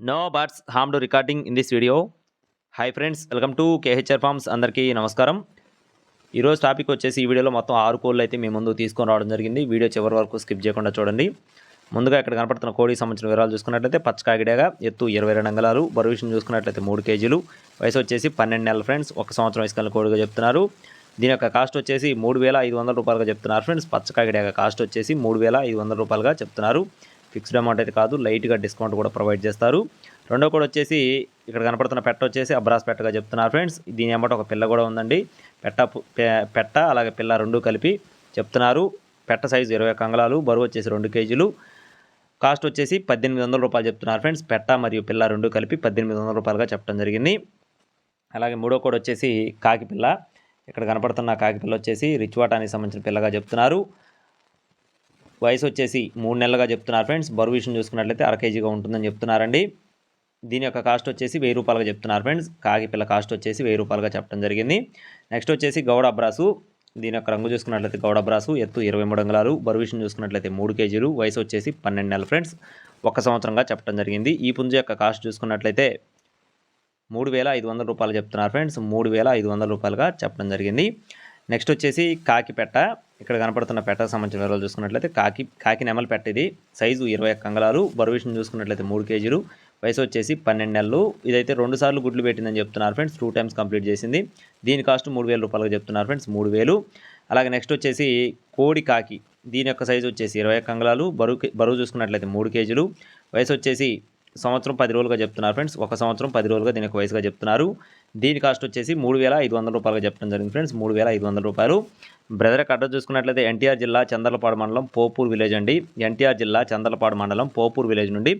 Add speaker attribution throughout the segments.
Speaker 1: No birds harm to recording in this video. Hi friends welcome to KHR farms అందరికీ నమస్కారం. ఈరోజు topic వచ్చేసి ఈ వీడియోలో మొత్తం ఆరు కోళ్ళు అయితే మీ ముందు తీసుకొని రావడం జరిగింది. వీడియో చివరి వరకు స్కిప్ చేయకుండా చూడండి. ముందుగా ఇక్కడ కనపడుతున్న కోడికి సంబంధించిన వివరాలు చూసుకున్నట్లయితే పచ్చకాగిడేగా ఎత్తు ఇరవై రెండు అంగళాలు బరువు విషయం చూసుకున్నట్లయితే మూడు కేజీలు. వయసు వచ్చేసి పన్నెండు నెలల ఫ్రెండ్స్ ఒక సంవత్సరం వయసు కలిగిన కోడిగా చెప్తున్నారు. దీని యొక్క కాస్ట్ వచ్చేసి మూడు వేల ఐదు వందల రూపాయలుగా చెప్తున్నారు ఫ్రెండ్స్ పచ్చకాగిడేగా కాస్ట్ వచ్చేసి మూడు వేల ఐదు వందల రూపాయలుగా చెప్తున్నారు. ఫిక్స్డ్ అమౌంట్ అయితే కాదు లైట్గా డిస్కౌంట్ కూడా ప్రొవైడ్ చేస్తారు. రెండో కూడా వచ్చేసి ఇక్కడ కనపడుతున్న పెట్ట వచ్చేసి అబ్రాస్ పెట్టగా చెప్తున్నారు ఫ్రెండ్స్. దీని అమ్మట ఒక పిల్ల కూడా ఉందండి. పెట్ట పు- పెట్ట అలాగే పిల్ల రెండు కలిపి చెప్తున్నారు. పెట్ట సైజు ఇరవై కంగళాలు అంగళాలు బరువు వచ్చేసి రెండు కేజీలు. కాస్ట్ వచ్చేసి పద్దెనిమిది వందల రూపాయలు చెప్తున్నారు ఫ్రెండ్స్. పెట్ట మరియు పిల్ల రెండు కలిపి పద్దెనిమిది వందల రూపాయలుగా చెప్పడం జరిగింది. అలాగే మూడో కోడ్ వచ్చేసి కాకి పిల్ల. ఇక్కడ కనపడుతున్న కాకి పిల్ల వచ్చేసి రిచ్వాటానికి సంబంధించిన పిల్లగా చెప్తున్నారు. వయసు వచ్చేసి మూడు నెలలుగా చెప్తున్నారు ఫ్రెండ్స్. బరువు విషయం చూసుకున్నట్లయితే అర కేజీగా ఉంటుందని చెప్తున్నారండి. దీని యొక్క కాస్ట్ వచ్చేసి వెయ్యి రూపాయలుగా చెప్తున్నారు ఫ్రెండ్స్. కాకి పిల్ల కాస్ట్ వచ్చేసి వెయ్యి రూపాయలుగా చెప్పడం జరిగింది. నెక్స్ట్ వచ్చేసి గౌడ అబ్రాసు. దీని యొక్క రంగు చూసుకున్నట్లయితే గౌడ అబ్రాసు. ఎత్తు ఇరవై మూడు అంగుళాలు. బరువు విషయం చూసుకున్నట్లయితే మూడు కేజీలు. వయసు వచ్చేసి పన్నెండు నెలలు ఫ్రెండ్స్. ఒక సంవత్సరంగా చెప్పడం జరిగింది. ఈ పుంజు యొక్క కాస్ట్ చూసుకున్నట్లయితే మూడు వేల ఐదు వందల రూపాయలు చెప్తున్నారు ఫ్రెండ్స్. మూడు వేల ఐదు వందల రూపాయలుగా చెప్పడం జరిగింది. నెక్స్ట్ వచ్చేసి కాకిపెట్ట ఇక్కడ కనపడుతున్న పెట్టకు సంబంధించిన వివరాలు చూసుకున్నట్లయితే కాకి కాకి నెమల పెట్ట ఇది. సైజు ఇరవై ఒక్క అంగళాలు. బరువు విషయం చూసుకున్నట్లయితే మూడు కేజీలు. వయసు వచ్చేసి పన్నెండు నెలలు. ఇదైతే రెండు సార్లు గుడ్లు పెట్టిందని చెప్తున్నారు ఫ్రెండ్స్. టూ టైమ్స్ కంప్లీట్ చేసింది. దీని కాస్ట్ మూడు వేల రూపాయలుగా చెప్తున్నారు ఫ్రెండ్స్. మూడు వేలు. అలాగే నెక్స్ట్ వచ్చేసి కోడి కాకి. దీని యొక్క సైజు వచ్చేసి ఇరవై ఒక్క బరువు కే- బరువు చూసుకున్నట్లయితే మూడు కేజీలు. వయసు వచ్చేసి సంవత్సరం పది రోజులుగా చెప్తున్నారు ఫ్రెండ్స్. ఒక సంవత్సరం పది రోజులుగా దీని యొక్క వయసుగా చెప్తున్నారు. దీని కాస్ట్ వచ్చేసి మూడు వేల ఐదు వందల రూపాయలుగా చెప్పడం జరిగింది ఫ్రెండ్స్. మూడు వేల ఐదు వందల రూపాయలు. బ్రదర్ అడ్రస్ చూసుకున్నట్లయితే ఎన్టీఆర్ జిల్లా చందలపాడు మండలం పోపూర్ విలేజ్ అండి. ఎన్టీఆర్ జిల్లా చందలపాడు మండలం పోపూర్ విలేజ్ నుండి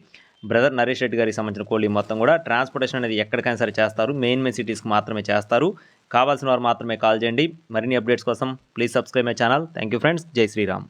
Speaker 1: బ్రదర్ నరేష్ రెడ్డి గారికి సంబంధించిన కోళ్ళి మొత్తం కూడా ట్రాన్స్పోర్టేషన్ అనేది ఎక్కడికైనా సరే చేస్తారు. మెయిన్ మెయిన్ సిటీస్కి మాత్రమే చేస్తారు. కావాల్సిన వారు మాత్రమే కాల్ చేయండి. మరిన్ని అప్డేట్స్ కోసం please subscribe my channel. Thank you friends. Jai Shri Ram.